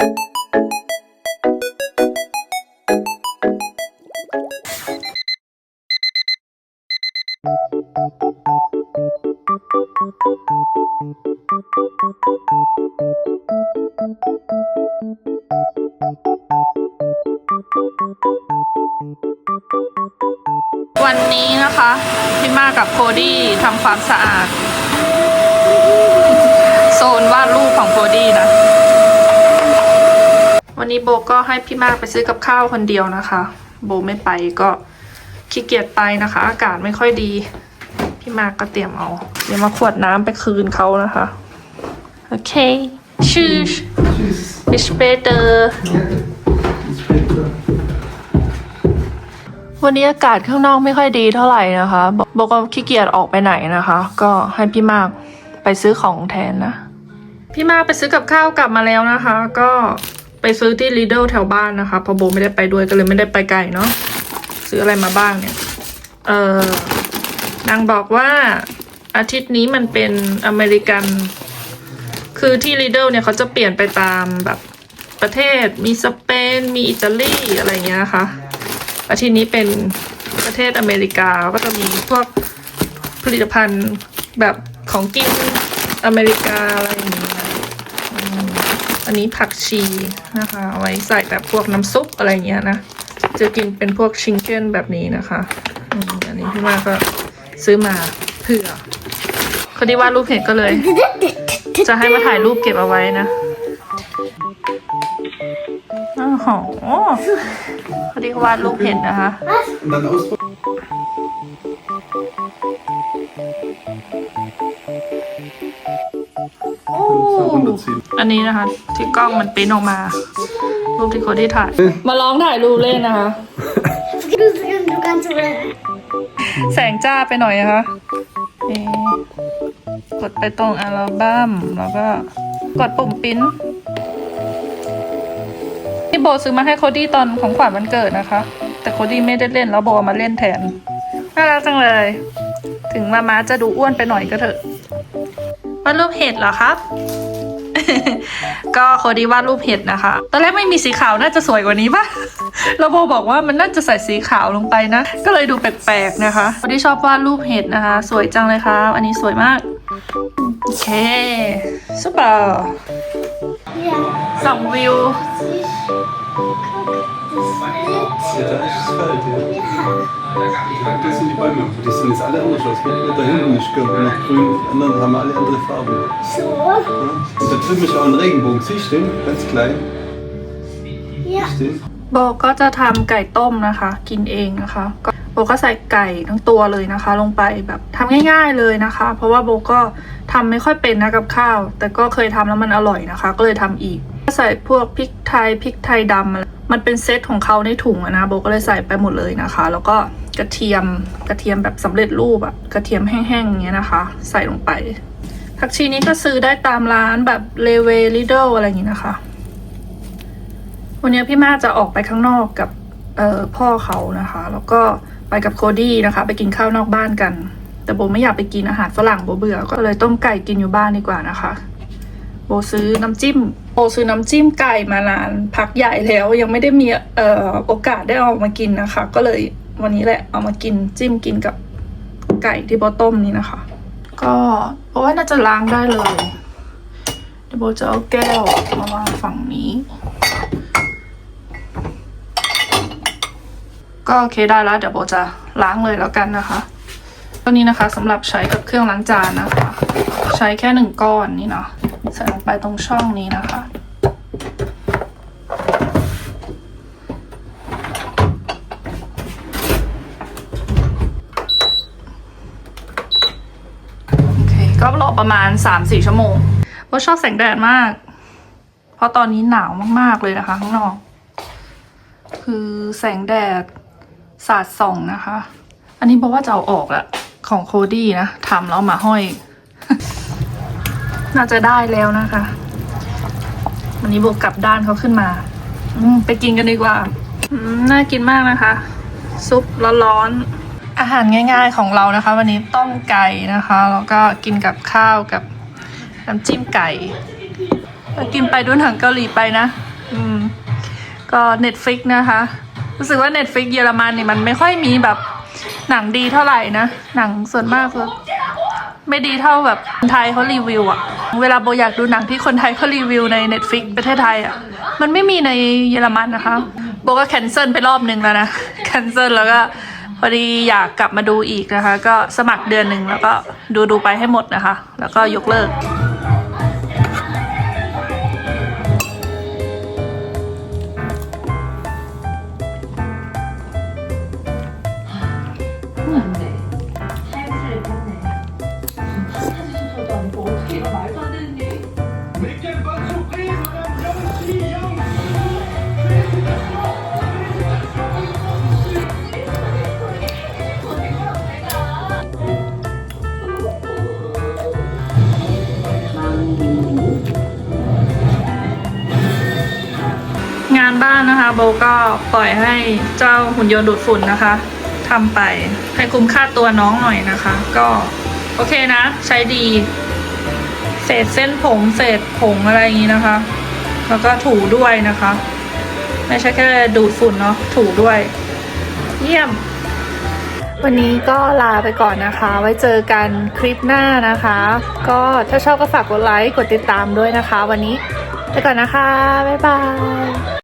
วันนี้นะคะพี่มากับโคดี้ทำความสะอาด โซนวาดรูปของโคดี้นะ วันนี้โบก็ให้พี่มากไปซื้อกับข้าวคนเดียวนะคะ โบไม่ไปก็ขี้เกียจไปนะคะ อากาศไม่ค่อยดี พี่มากก็เตรียมเอาเดี๋ยวมาขวดน้ำไปคืนเขานะคะ โอเคชื่อ Tschüss. bis später Ja, bis später. วันนี้อากาศข้างนอกไม่ค่อยดีเท่าไหร่นะคะโบโบก็ขี้เกียจออกไปไหนนะคะ ก็ให้พี่มากไปซื้อของแทนนะ พี่มากไปซื้อกับข้าวกลับมาแล้วนะคะ ก็ ไปซื้อที่ Lidl แถวบ้านนะคะเพราะโบไม่ได้ไปด้วยก็เลยไม่ได้ไปไกลเนาะซื้ออะไรมาบ้างเนี่ย เออนางบอกว่าอาทิตย์นี้มันเป็นอเมริกัน คือที่ Lidl เนี่ยเขาจะเปลี่ยนไปตามแบบประเทศมีสเปน มีอิตาลีอะไรเงี้ยนะคะ อาทิตย์นี้เป็นประเทศอเมริกาก็จะมีพวกผลิตภัณฑ์แบบของกินอเมริกาอะไรอย่างนี้นะอืม อันนี้ผักชีนะคะเอาไว้ใส่แบบพวกน้ำซุปอะไรเงี้ยนะ จะกินเป็นพวกชิงเก้นแบบนี้นะคะอันนี้พี่มาก็ซื้อมาเผื่อคนที่วาดรูปเห็นก็เลย จะให้มาถ่ายรูปเก็บเอาไว้นะโอ้โหพอดีเขาวาดรูปเห็นนะคะ อันนี้นะคะ ที่กล้องมันปริ้นออกมา รูปที่คนที่ถ่าย มาลองถ่ายรูปเล่นนะคะ Du, du kannst sogar แสงจ้าไปหน่อยนะคะนี่กดไปตรงอัลบั้มแล้วก็กดปุ่มปริ้นนี่โบซื้อมาให้โคดี้ตอนของขวัญวันเกิดนะคะ แต่โคดี้ไม่ได้เล่นแล้วโบเอามาเล่นแทนน่ารักจังเลย ถึงมาม้าจะดูอ้วนไปหน่อยก็เถอะวาดรูปเห็ดเหรอครับ ก็โคดี้วาดรูปเห็ดนะคะ ตอนแรกไม่มีสีขาวน่าจะสวยกว่านี้ปะแล้วโบบอกว่ามันน่าจะใส่สีขาวลงไปนะ ก็เลยดูแปลกๆนะคะ คนที่ชอบวาดรูปเห็ดนะคะ สวยจังเลยครับอันนี้สวยมาก โอเคซุปเปอร์ Ja, สองวิว Ja, da ist es kalt, ja. Das sind die Bäume. Die sind jetzt alle anders aus. Da hinten ist noch grün, die anderen haben alle andere Farben. so. Ja. Und da drüben ist auch ein Regenbogen. Siehst du den? Ganz klein. Ja. Siehst du den? โบก็จะทำไก่ต้มนะคะ กินเองนะคะก็โบก็ใส่ไก่ทั้งตัวเลยนะคะ ลงไปแบบทำง่าย ๆเลยนะคะ เพราะว่าโบก็ทำไม่ค่อยเป็นนะกับข้าว แต่ก็เคยทำแล้วมันอร่อยนะคะ ก็เลยทำอีก ใส่พวกพริกไทยพริกไทยดำมันเป็นเซตของเขาในถุงนะโบก็เลยใส่ไปหมดเลยนะคะ แล้วก็กระเทียมกระเทียมแบบสำเร็จรูปอะกระเทียมแห้งๆอย่างเงี้ยนะคะ ใส่ลงไปผักชีนี้ก็ซื้อได้ตามร้านแบบเลเวลิเดลอะไรอย่างงี้นะคะ วันนี้พี่มาจะออกไปข้างนอกกับเอ่อพ่อเขานะคะ แล้วก็ไปกับโคดี้นะคะ ไปกินข้าวนอกบ้านกัน แต่โบไม่อยากไปกินอาหารฝรั่งโบเบื่อก็เลยต้มไก่กินอยู่บ้านดีกว่านะคะ โบซื้อน้ำจิ้มโบซื้อน้ำจิ้มไก่มานาน พักใหญ่แล้วยังไม่ได้มีเอ่อโอกาสได้เอามากินนะคะ ก็เลยวันนี้แหละเอามากินจิ้มกินกับไก่ที่โบต้มนี้นะคะ ก็เพราะว่าน่าจะล้างได้เลยเดี๋ยวโบจะเอาแก้วมาวางฝั่งนี้ ก็โอเคได้แล้วเดี๋ยวโบจะล้างเลยแล้วกันนะคะตัวนี้นะคะสำหรับใช้กับเครื่องล้างจานนะคะ ใช้แค่หนึ่งก้อนนี่เนาะ ส่ลงไปตรงช่องนี้นะคะ โอเค ก็รอประมาณ 3-4 ชั่วโมงโบชอบแสงแดดมาก เพราะตอนนี้หนาวมาก ๆ เลยนะคะข้างนอก คือแสงแดดสาดส่องนะคะ อันนี้บอกว่าจะเอาออกละของโคดี้นะทำแล้วมาห้อย น่าจะได้แล้วนะคะ วันนี้บวกกลับด้านเขาขึ้นมา อืมไปกินกันดีกว่า อืมน่ากินมากนะคะ ซุปร้อนๆอาหารง่าย ๆของเรานะคะ วันนี้ต้มไก่นะคะแล้วก็กินกับข้าวกับน้ำจิ้มไก่ก็กินไปด้วยหนังเกาหลีไปนะ อืม ก็ Netflix นะคะ รู้สึกว่า Netflix เยอรมันเนี่ยมันไม่ค่อยมีแบบหนังดีเท่าไหร่นะ หนังส่วนมากคือ ไม่ดีเท่าแบบคนไทยเขารีวิวอะเวลาโบอยากดูหนังที่คนไทยเขารีวิวใน Netflix ประเทศไทยอะมันไม่มีในเยอรมันนะคะ โบก็แคนเซิลไปรอบนึงแล้วนะ แคนเซิลแล้วก็พอดีอยากกลับมาดูอีกนะคะ ก็สมัครเดือนหนึ่งแล้วก็ดูดูไปให้หมดนะคะ แล้วก็ยกเลิก บ้านนะคะ โบก็ปล่อยให้เจ้าหุ่นยนต์ดูดฝุ่นนะคะทำไปให้คุ้มค่าตัวน้องหน่อยนะคะ ก็โอเคนะ ใช้ดี เศษเส้นผมเศษผงอะไรอย่างนี้นะคะ แล้วก็ถูด้วยนะคะ ไม่ใช่แค่ดูดฝุ่นเนาะถูด้วย เยี่ยม วันนี้ก็ลาไปก่อนนะคะ ไว้เจอกันคลิปหน้านะคะ ก็ถ้าชอบก็ฝากกดไลค์กดติดตามด้วยนะคะ วันนี้ไปก่อนนะคะ บ๊ายบาย